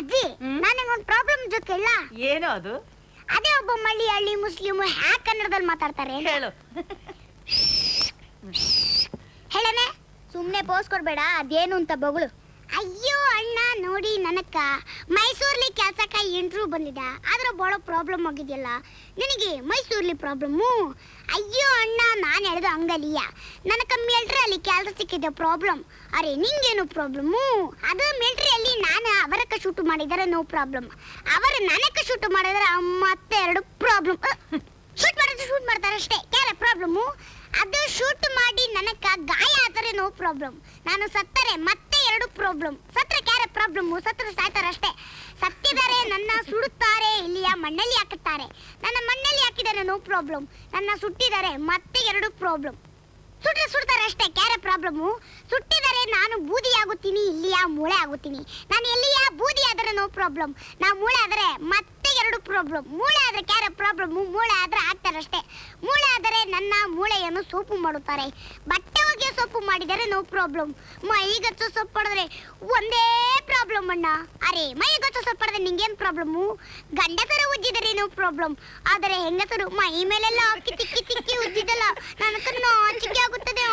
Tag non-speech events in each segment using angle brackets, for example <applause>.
ಅಜ್ಜಿ ನನಗೆ ಒಂದು ಪ್ರಾಬ್ಲಮ್ ಜೊತೆಲ್ಲ ಏನು ಅದು? ಅದೇ ಒಬ್ಬ ಮಲಯಾಳಿ ಮುಸ್ಲಿಮ್ ಹ್ಯಾಕ್ ಕನ್ನಡದಲ್ಲಿ ಮಾತಾಡ್ತಾರೆ. ಹೇಳು. ಹೇಳನೆ? ಸುಮ್ನೆ ಪೋಸ್ ಕೊಡ್ಬೇಡ ಅದೇನು ಅಂತ ಬಗಳು. ಅಯ್ಯೋ ಅಣ್ಣ, ನೋಡಿ ನನಕ್ಕ ಮೈಸೂರ್ಲಿ ಕೆಲ್ಸಕ್ಕ ಇಂಟ್ರ್ಯೂ ಬಂದಿದೆ ಆದ್ರೆ ಬಹಳ ಪ್ರಾಬ್ಲಮ್ ಆಗಿದೆಯಲ್ಲ. ನಿನಗೆ ಮೈಸೂರ್ಲಿ ಪ್ರಾಬ್ಲಮ್ಮು ಅಯ್ಯೋ ಅಣ್ಣ, ನಾನು ಹೇಳ್ದು ಹಂಗಲಿಯ. ಮಿಲ್ಟ್ರಿ ಅಲ್ಲಿ ಕೆಲಸ ಸಿಕ್ಕಿದೆ ಪ್ರಾಬ್ಲಮ್ ಅರೆ, ನಿಂಗೇನು ಪ್ರಾಬ್ಲಮ್ಮು ಅದು ಮಿಲ್ಟ್ರಿಯಲ್ಲಿ ನಾನು ಅವರಕ್ಕೆ ಶೂಟ್ ಮಾಡಿದರೆ ನೋ ಪ್ರಾಬ್ಲಮ್ ಅವರು ನನಕ ಶೂಟ್ ಮಾಡಿದರೆ ಮತ್ತೆ ಎರಡು ಪ್ರಾಬ್ಲಮ್ ಶೂಟ್ ಮಾಡಿದ್ರೆ ಶೂಟ್ ಮಾಡ್ತಾರೆ ಅಷ್ಟೇ ಯಾರ ಪ್ರಾಬ್ಲಮ್ಮು ಅದು ಶೂಟ್ ಮಾಡಿ ನನಕ ಗಾಯ ಆದರೆ ನೋ ಪ್ರಾಬ್ಲಮ್ ನಾನು ಸತ್ತರೆ ಮತ್ತೆ ಎರಡು ಪ್ರಾಬ್ಲಮ್ ಸತ್ರೆ ಕ್ಯಾರೆ ಪ್ರಾಬ್ಲಮ್ ಸಾಯ್ತಾರೆ ಅಷ್ಟೇ. ಸತ್ತಿದರೆ ನನ್ನ ಸುಡುತ್ತಾರೆ, ಇಲ್ಲಿಯ ಮಣ್ಣಲ್ಲಿ ಹಾಕುತ್ತಾರೆ. ನನ್ನ ಮಣ್ಣಲ್ಲಿ ಹಾಕಿದರೆ ನೋ ಪ್ರಾಬ್ಲಮ್ ನನ್ನ ಸುಟ್ಟಿದ್ದಾರೆ ಮತ್ತೆ ಎರಡು ಪ್ರಾಬ್ಲಮ್ ಸುಟ್ರೆ ಸುಡ್ತಾರೆ ಅಷ್ಟೇ, ಕ್ಯಾರೆ ಪ್ರಾಬ್ಲಮ್ಮು ಸುಟ್ಟಿದರೆ ನಾನು ಬೂದಿ ಆಗುತ್ತೀನಿ, ಇಲ್ಲಿಯ ಮೂಳೆ ಆಗುತ್ತೀನಿ. ನಾನು ಎಲ್ಲಿಯ ಬೂದಿ ಆದರೆ ನೋ ಪ್ರಾಬ್ಲಮ್ ನಾ ಮೂಳೆ ಆದರೆ ಮತ್ತೆ ಎರಡು ಪ್ರಾಬ್ಲಮ್ ಮೂಳೆ ಆದ್ರೆ ಕ್ಯಾರೆ ಪ್ರಾಬ್ಲಮ್ ಮೂಳೆ ಆದ್ರೆ ಆಗ್ತಾರಷ್ಟೇ ಮೂಳೆ ಆದರೆ ನನ್ನ ಮೂಳೆಯನ್ನು ಸೋಪು ಮಾಡುತ್ತಾರೆ. ಬಟ್ಟೆ ಒಗೆಯೋ ಸೋಪು ಮಾಡಿದರೆ ನೋ ಪ್ರಾಬ್ಲಮ್ ಮೈಗಚ್ಚು ಸೊಪ್ಪು ಮಾಡಿದ್ರೆ ಒಂದೇ ಪ್ರಾಬ್ಲಮ್ ಅಣ್ಣ. ಅರೆ ಸೋಪು ಸೊಪ್ಪು ಹೊಡೆದ್ರೆ ನಿಂಗೇನು ಪ್ರಾಬ್ಲಮ್ ಗಂಡಸರು ಉಜ್ಜಿದರೆ ನೋ ಪ್ರಾಬ್ಲಮ್ ಆದರೆ ಹೆಂಗಸರು, ಮೈ ಮೇಲೆಲ್ಲ ಹಾಕಿ ತಿಕ್ಕಿ ತಿಕ್ಕಿ ಉಜ್ಜಿದಲ್ಲ. ನನಗೆ ನಾಚಿಕೆ ಆಗುತ್ತದೆ.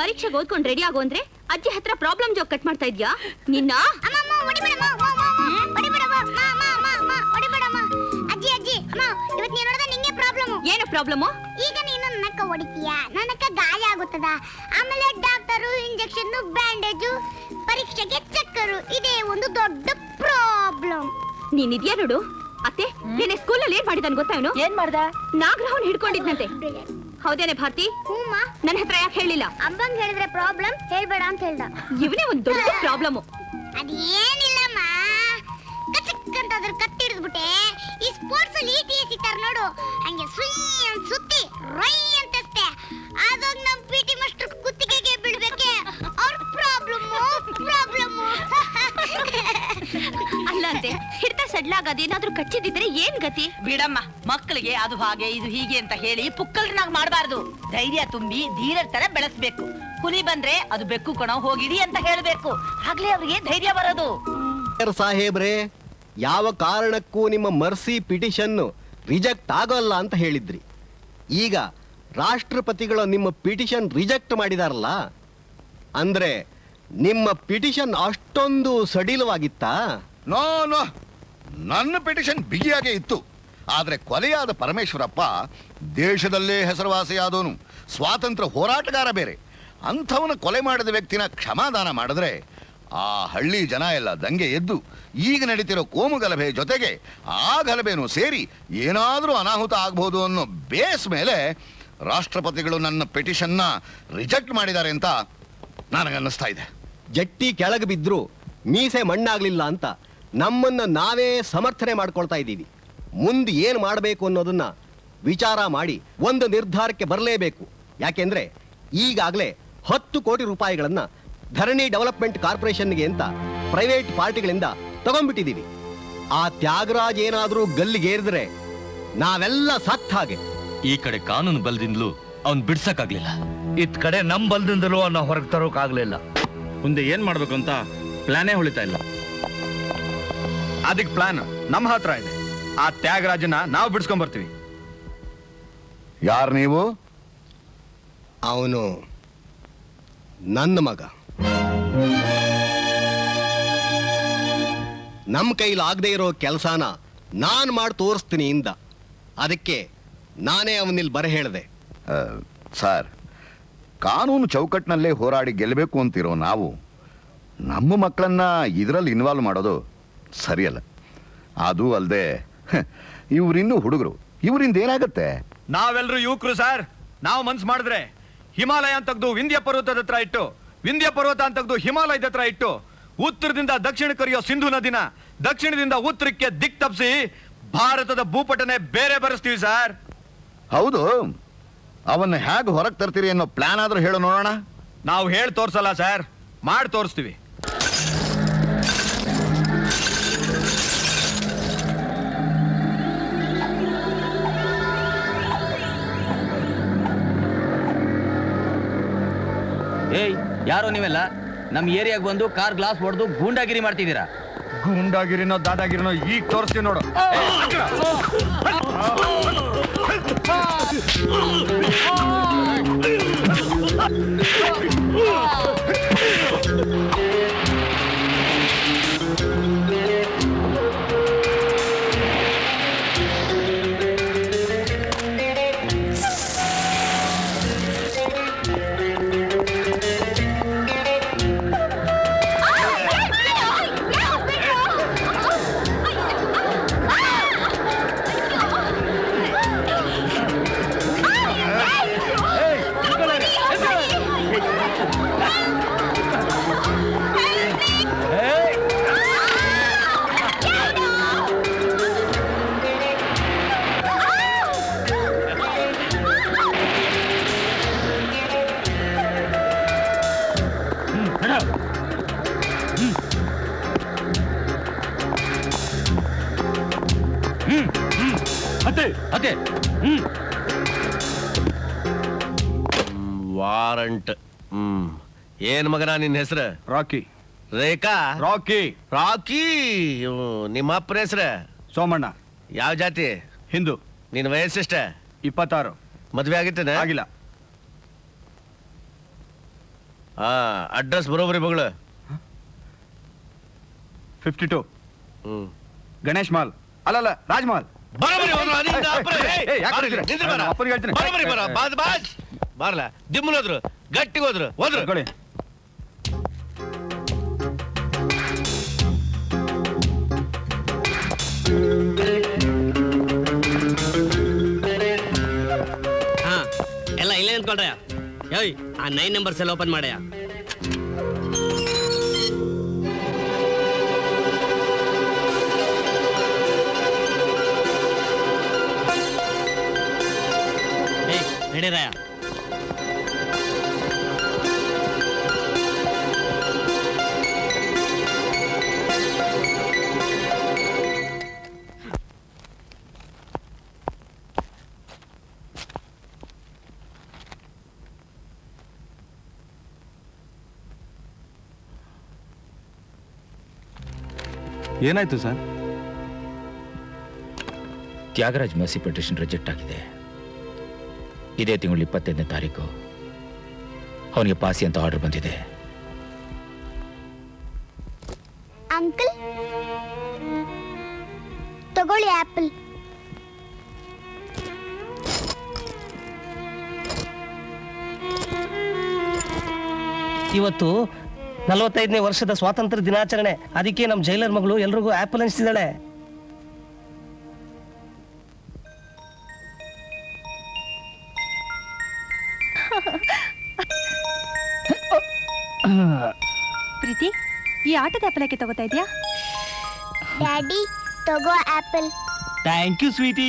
ಪರೀಕ್ಷೆಗೆ ಓದ್ಕೊಂಡು ರೆಡಿ ಆಗು ಅಂದ್ರೆ ಅಜ್ಜಿ ಹತ್ರ ಪ್ರಾಬ್ಲಮ್ ಜೋಕ್ ಕಟ್ ಮಾಡ್ತಾ ಇದ್ಯಾ? ನಿನ್ನ? ಪ್ರಾಬ್ಲಮ್? ಈಗ ನೀನು ನನ್ನಕ್ಕ ಹೊಡಿತೀಯ? ನನ್ನಕ್ಕ ಗಾಯ ಆಗುತ್ತದ? ಆಮೇಲೆ ಡಾಕ್ಟರು ಇಂಜೆಕ್ಷನ್ ಬ್ಯಾಂಡೇಜು ಪರೀಕ್ಷೆಗೆ ಚಕ್ಕರು. ಇದೇ ಒಂದು ದೊಡ್ಡ ಪ್ರಾಬ್ಲಮ್. ನೀನ್ ಇದೆಯಾ ನೋಡು? ಅತ್ತೆ ನಿನ್ನೆ ಸ್ಕೂಲಲ್ಲಿ ಏನ್ ಮಾಡಿದಾನ್ ಗೊತ್ತಾ ಇವನು? ಏನ್ ಮಾಡ್ದ? ನಾಗರಹನ್ ಹಿಡ್ಕೊಂಡಿದ್ನಂತೆ. ಹೌದೇನೆ ಭಾರತಿ? ನನ್ನ ಹತ್ರ ಯಾಕೆ ಹೇಳಿಲ್ಲ? ಅಮ್ಮಂಗ್ ಹೇಳಿದ್ರೆ ಪ್ರಾಬ್ಲಮ್ ಹೇಳ್ಬೇಡ ಅಂತ ಹೇಳ್ದ. ಇವನೇ ಒಂದ್ ದೊಡ್ಡ <laughs> ಪ್ರಾಬ್ಲಮ್. ಅದೇನಿಲ್ಲಮ್ಮ. ಕಚಕ್ ಅಂತ ಅದ್ರ ಕತ್ತಿ ಹಿಡಿದ್ಬಿಟ್ಟೆ ಈ ಸ್ಪೋರ್ಟ್ಸ್ ಅಲ್ಲಿ ಇ ಟಿ ಎಸ್ ಇಟ್ಟಾರ ನೋಡು. ಹಂಗೆ ಸುಯ್ ಅಂತ ಸುತ್ತಿ ರೈ ಅಂತಸ್ತೆ. ಆದಾಗ ನಮ್ಮ ಪಿ ಟಿ ಮಾಸ್ಟರ್ ಕುತ್ತಿಗೆಗೆ ಬೀಳ್ಬೇಕೆ. ಅವ್ರ ಪ್ರಾಬ್ಲಮ್ ಪ್ರಾಬ್ಲಮ್ ಅಲ್ಲಂತೆ ಹಿಡ್ತ ಹಿಡ್ತಾ ಸಡ್ಲಾಗ ಅದೇನಾದ್ರೂ ಕಚ್ಚಿದಿದ್ರೆ ಏನ್ ಗತಿ? ಬಿಡಮ್ಮ ಮಕ್ಕಳಿಗೆ ಅದು ಹಾಗೆ ಇದು ಹೀಗೆ ಅಂತ ಹೇಳಿ ಪುಕ್ಕಲ್ನಾಗ್ ಮಾಡಬಾರ್ದು. ಧೈರ್ಯ ತುಂಬಿ ಧೀರರ್ ತರ ಬೆಳೆಸ್ಬೇಕು. ಹುಲಿ ಬಂದ್ರೆ ಅದು ಬೆಕ್ಕು ಕಣ ಹೋಗಿಡಿ ಅಂತ ಹೇಳ್ಬೇಕು. ಆಗ್ಲಿ ಅವ್ರಿಗೆ ಧೈರ್ಯ ಬರೋದು. ಸಾಹೇಬ್ರೆ ಯಾವ ಕಾರಣಕ್ಕೂ ನಿಮ್ಮ ಮರ್ಸಿ ಪಿಟಿಷನ್ ರಿಜೆಕ್ಟ್ ಆಗೋಲ್ಲ ಅಂತ ಹೇಳಿದ್ರಿ. ಈಗ ರಾಷ್ಟ್ರಪತಿಗಳು ನಿಮ್ಮ ಪಿಟಿಷನ್ ರಿಜೆಕ್ಟ್ ಮಾಡಿದಾರಲ್ಲ, ಅಂದ್ರೆ ನಿಮ್ಮ ಪಿಟಿಷನ್ ಅಷ್ಟೊಂದು ಸಡಿಲವಾಗಿತ್ತಾ? ನೋ ನೋ, ನನ್ನ ಪಿಟಿಷನ್ ಬಿಗಿಯಾಗೇ ಇತ್ತು. ಆದ್ರೆ ಕೊಲೆಯಾದ ಪರಮೇಶ್ವರಪ್ಪ ದೇಶದಲ್ಲೇ ಹೆಸರುವಾಸಿಯಾದವನು. ಸ್ವಾತಂತ್ರ್ಯ ಹೋರಾಟಗಾರ ಬೇರೆ. ಅಂಥವನ ಕೊಲೆ ಮಾಡಿದ ವ್ಯಕ್ತಿನ ಕ್ಷಮಾದಾನ ಮಾಡಿದ್ರೆ ಆ ಹಳ್ಳಿ ಜನ ಎಲ್ಲ ದಂಗೆ ಎದ್ದು ಈಗ ನಡೀತಿರೋ ಕೋಮು ಗಲಭೆ ಜೊತೆಗೆ ಆ ಗಲಭೆನೂ ಸೇರಿ ಏನಾದರೂ ಅನಾಹುತ ಆಗ್ಬೋದು ಅನ್ನೋ ಬೇಸ್ ಮೇಲೆ ರಾಷ್ಟ್ರಪತಿಗಳು ನನ್ನ ಪಿಟಿಷನ್ನ ರಿಜೆಕ್ಟ್ ಮಾಡಿದ್ದಾರೆ ಅಂತ ನನಗನ್ನಿಸ್ತಾ ಇದೆ. ಜಟ್ಟಿ ಕೆಳಗೆ ಬಿದ್ರು ಮೀಸೆ ಮಣ್ಣಾಗ್ಲಿಲ್ಲ ಅಂತ ನಮ್ಮನ್ನ ನಾವೇ ಸಮರ್ಥನೆ ಮಾಡ್ಕೊಳ್ತಾ ಇದ್ದೀವಿ. ಮುಂದೆ ಏನು ಮಾಡಬೇಕು ಅನ್ನೋದನ್ನ ವಿಚಾರ ಮಾಡಿ ಒಂದು ನಿರ್ಧಾರಕ್ಕೆ ಬರಲೇಬೇಕು. ಯಾಕೆಂದ್ರೆ ಈಗಾಗಲೇ ಹತ್ತು ಕೋಟಿ ರೂಪಾಯಿಗಳನ್ನ ಧರಣಿ ಡೆವಲಪ್ಮೆಂಟ್ ಕಾರ್ಪೊರೇಷನ್ಗೆ ಅಂತ ಪ್ರೈವೇಟ್ ಪಾರ್ಟಿಗಳಿಂದ ತಗೊಂಡ್ಬಿಟ್ಟಿದ್ದೀವಿ. ಆ ತ್ಯಾಗರಾಜ್ ಏನಾದರೂ ಗಲ್ಲಿಗೇರಿದ್ರೆ ನಾವೆಲ್ಲ ಸತ್ ಹಾಗೆ. ಈ ಕಡೆ ಕಾನೂನು ಬಲದಿಂದಲೂ ಅವ್ನ್ ಬಿಡ್ಸಕ್ಕಾಗ್ಲಿಲ್ಲ. ಇತ್ ಕಡೆ ನಮ್ ಬಲದಿಂದಲೂ ಅವನ್ನ ಹೊರಗೆ ತರೋಕಾಗ್ಲಿಲ್ಲ. ಮುಂದೆ ಏನ್ ಮಾಡ್ಬೇಕು ಅಂತ ಪ್ಲಾನೇ ಹೊಳಿತಾ ಇಲ್ಲ. ಅದಕ್ಕೆ ಪ್ಲಾನ್ ನಮ್ಮ ಹತ್ರ ಇದೆ. ಆ ತ್ಯಾಗರಾಜನ ನಾವು ಬಿಡ್ಸ್ಕೊಂಡ್ ಬರ್ತೀವಿ. ಯಾರು ನೀವು? ಅವನು ನನ್ನ ಮಗ. ನಮ್ಮ ಕೈಲಿ ಆಗದೆ ಇರೋ ಕೆಲಸನ ನಾನು ಮಾಡಿ ತೋರಿಸ್ತೀನಿ ಇಂದ. ಅದಕ್ಕೆ ನಾನೇ ಅವನಿಲ್ಲಿ ಬರ ಹೇಳಿದೆ. ಸರ್ ಕಾನೂನು ಚೌಕಟ್ಟಿನಲ್ಲೇ ಹೋರಾಡಿ ಗೆಲ್ಲಬೇಕು ಅಂತಿರೋ ನಾವು ನಮ್ಮ ಮಕ್ಕಳನ್ನ ಇದರಲ್ಲಿ ಇನ್ವಾಲ್ವ್ ಮಾಡೋದು ಸರಿಯಲ್ಲ. ಅದು ಅಲ್ಲದೆ ಇವರಿನ್ನೂ ಹುಡುಗರು ಇವರಿಂದ ಏನಾಗುತ್ತೆ? ನಾವೆಲ್ಲರೂ ಯುವಕರು ಸರ್ ನಾವು ಮನ್ಸು ಮಾಡಿದ್ರೆ ಹಿಮಾಲಯ ತೆಗೆದು ತೆಗ್ದು ವಿಂಧ್ಯ ಪರ್ವತದ ಹತ್ರ ಇಟ್ಟು ವಿಂಧ್ಯ ಪರ್ವತ ಅಂತ ತೆಗೆದು ಹಿಮಾಲಯದ ಹತ್ರ ಇಟ್ಟು ಉತ್ತರದಿಂದ ದಕ್ಷಿಣ ಕರಿಯೋ ಸಿಂಧು ನದಿನ ದಕ್ಷಿಣದಿಂದ ಉತ್ತರಕ್ಕೆ ದಿಕ್ ತಪ್ಪಿಸಿ ಭಾರತದ ಭೂಪಟನೆ ಬೇರೆ ಬರೆಸ್ತೀವಿ ಸರ್. ಹೌದು. ಅವನ್ನ ಹೇಗೆ ಹೊರಗೆ ತರ್ತೀರಿ ಅನ್ನೋ ಪ್ಲಾನ್ ಆದ್ರೂ ಹೇಳು ನೋಡೋಣ. ನಾವು ಹೇಳಿ ತೋರ್ಸಲ್ಲ ಸರ್. ಮಾಡಿ ತೋರಿಸ್ತೀವಿ. ಯಾರೋ ನೀವೆಲ್ಲ? ನಮ್ಮ ಏರಿಯಾಗ ಬಂದು ಕಾರ್ ಗ್ಲಾಸ್ ಹೊಡೆದು ಗೂಂಡಾಗಿರಿ ಮಾಡ್ತಿದ್ದೀರಾ? ಗೂಂಡಾಗಿರಿನೋ ದಾದಾಗಿರಿನೋ ಈಗ ತೋರಿಸ್ತೀವಿ ನೋಡು. ವಾರಂಟ್. ಹ್ಮ್. ಏನ್ ಮಗನ ನಿನ್ನ ಹೆಸರು? ರಾಕಿ. ರೇಖಾ? ರಾಕಿ. ರಾಕಿ? ನಿಮ್ಮ ಅಪ್ಪನ ಹೆಸರು? ಸೋಮಣ್ಣ. ಯಾವ ಜಾತಿ? ಹಿಂದೂ. ನಿನ್ನ ವಯಸ್ಸೆಷ್ಟ? ಇಪ್ಪತ್ತಾರು. ಮದ್ವೆ ಆಗಿತ್ತೇನೆ? ಆಗಿಲ್ಲ. ಹಾ ಅಡ್ರೆಸ್ ಬರೋಬ್ರಿ ಮಗಳು. Fifty two. ಹ್ಮ್. ಗಣೇಶ್ ಮಾಲ್. ಅಲ್ಲಲ್ಲ ರಾಜ್ಮಹಲ್ ಬರೋಬ್ಬರಿ ಹೋದ್ರು, ಅಲ್ಲಿಂದ ಅಪ್ಪರೇ. ಏಯ್, ಏಯ್, ಯಾಕೆ ಬಾರ್ಲಿ, ಹೇಳ್ತೀರಾ? ನಾನು ಅಪ್ಪನಿಗೆ ಹೇಳ್ತೀನಿ. ಬರೋಬ್ಬರಿ ಬರ, ಬಾದ್ ಬಾದ್. ಬಾರ್ಲ ದಿಮ್ಮಲ್ ಹೋದ್ರು ಗಟ್ಟಿಗೆ ಹೋದ್ರು ಹೋದ್ರು ತಗೊಳ್ಳಿ ಹಾ ಎಲ್ಲ ಇಲ್ಲೇ ನಿಂತ್ಕೊಳ್ರಯ್ಯ ಏಯ್ ಆ ನೈನ್ ನಂಬರ್ಸ್ ಎಲ್ಲ ಓಪನ್ ಮಾಡಯ್ಯ ಏಯ್ ನಡೀರಯ್ಯ ಏನಾಯ್ತು ಸರ್ ತ್ಯಾಗರಾಜ್ ಮಸಿ ಪಿಟಿಷನ್ ರಿಜೆಕ್ಟ್ ಆಗಿದೆ ಇದೇ ತಿಂಗಳು ಇಪ್ಪತ್ತೈದನೇ ತಾರೀಕು. ಅವನಿಗೆ ಪಾಸಿ ಅಂತ ಆರ್ಡರ್ ಬಂದಿದೆ. ಅಂಕಲ್? ತಗೊಳ್ಳಿ ಆಪಲ್ ಇವತ್ತು ನಲವತ್ತೈದನೇ ವರ್ಷದ ಸ್ವಾತಂತ್ರ್ಯ ದಿನಾಚರಣೆ. ಅದಕ್ಕೆ ನಮ್ಮ ಜೈಲರ್ ಮಗಳು ಎಲ್ರಿಗೂ ಆಪಲ್ ಅನಿಸ್ತಿದ್ದಾಳೆ ಪ್ರೀತಿ ಈ ಆಟದ ಆಪಲ್ ಯಾಕೆ ತಗೋತಾ ಇದೆಯಾ? ಡ್ಯಾಡಿ ತಗೋ apple thank you sweetie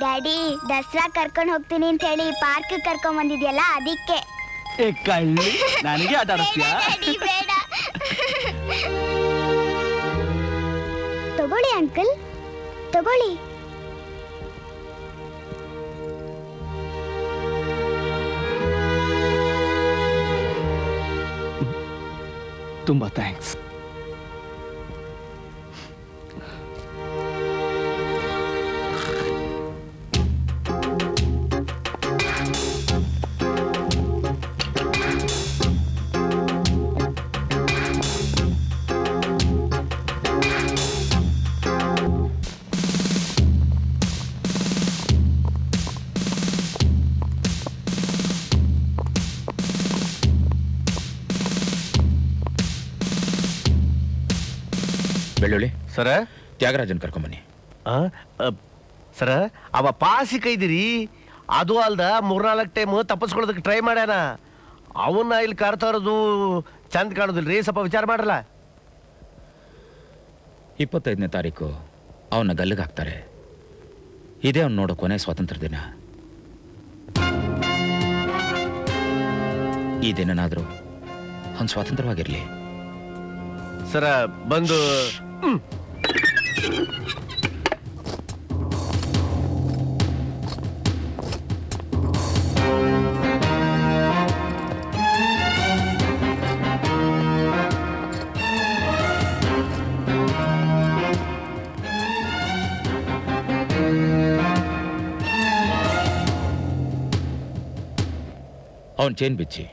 daddy Dasara ಕರ್ಕೊಂಡು ಹೋಗ್ತೀನಿ ಅಂತ ಹೇಳಿ ಪಾರ್ಕ್ ಕರ್ಕೊಂಡ್ ಬಂದಿದ್ಯಲ್ಲ ಅದಕ್ಕೆ. ಏ ಕಳ್ಳಿ ನನಗೆ ಆಟ ಆಡಿಸ್ತೀಯಾ? ಬೇಡ ತಗೊಳ್ಳಿ ಅಂಕಲ್ ತಗೊಳ್ಳಿ. ತುಂಬಾ ಥ್ಯಾಂಕ್ಸ್ ಬೆಳ್ಳುಳ್ಳಿ. ಸರ? ತ್ಯಾಗರಾಜನ್ ಕರ್ಕೊಂಬನ್ನಿ. ಸರ ಅವ ಪಾಸಿ ಕೈದಿರಿ. ಅದು ಅಲ್ದ ಮೂರ್ನಾಲ್ಕು ಟೈಮ್ ತಪ್ಪಿಸ್ಕೊಳ್ಳೋದಕ್ಕೆ ಟ್ರೈ ಮಾಡ್ಯಾನ. ಅವನ್ನ ಇಲ್ಲಿ ಕರ್ತಾ ಚಂದ ಕಾಣೋದಿಲ್ಲ ರೀ ಸ್ವಲ್ಪ ವಿಚಾರ ಮಾಡಲ್ಲ ಇಪ್ಪತ್ತೈದನೇ ತಾರೀಕು ಅವನ್ನ ಗಲ್ಲಿಗೆ ಹಾಕ್ತಾರೆ. ಇದೇ ಅವ್ನು ನೋಡೋ ಕೊನೆ ಸ್ವಾತಂತ್ರ್ಯ ದಿನ. ಈ ದಿನನಾದರೂ ಅವ್ನು ಸ್ವಾತಂತ್ರ್ಯವಾಗಿರಲಿ. ಸರ ಬಂದು అవును చేయించి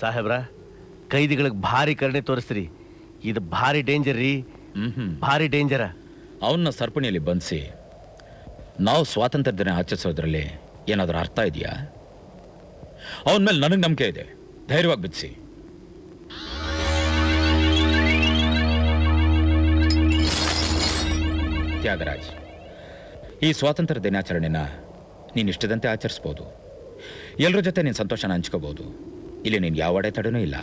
సాహెబ్రా ಕೈದಿಗಳಿಗೆ ಭಾರಿ ಕರುಣೆ ತೋರಿಸ್ರಿ ಇದು ಭಾರಿ ಡೇಂಜರ್ ರೀ. ಹ್ಮ್ ಭಾರಿ ಡೇಂಜರ ಅವನ್ನ ಸರ್ಪಣಿಯಲ್ಲಿ ಬಂಧಿಸಿ ನಾವು ಸ್ವಾತಂತ್ರ್ಯ ದಿನ ಆಚರಿಸೋದ್ರಲ್ಲಿ ಏನಾದರೂ ಅರ್ಥ ಇದೆಯಾ? ಅವನ ಮೇಲೆ ನನಗೆ ನಂಬಿಕೆ ಇದೆ. ಧೈರ್ಯವಾಗಿ ಬಿಡಿಸಿ ತ್ಯಾಗರಾಜ್ ಈ ಸ್ವಾತಂತ್ರ್ಯ ದಿನಾಚರಣೆನ ನೀನು ಇಷ್ಟದಂತೆ ಆಚರಿಸ್ಬೋದು. ಎಲ್ಲರ ಜೊತೆ ನೀನು ಸಂತೋಷನ ಹಂಚ್ಕೋಬೋದು. ಇಲ್ಲಿ ನೀನು ಯಾವ ಅಡೆತಡೆನೂ ಇಲ್ಲ.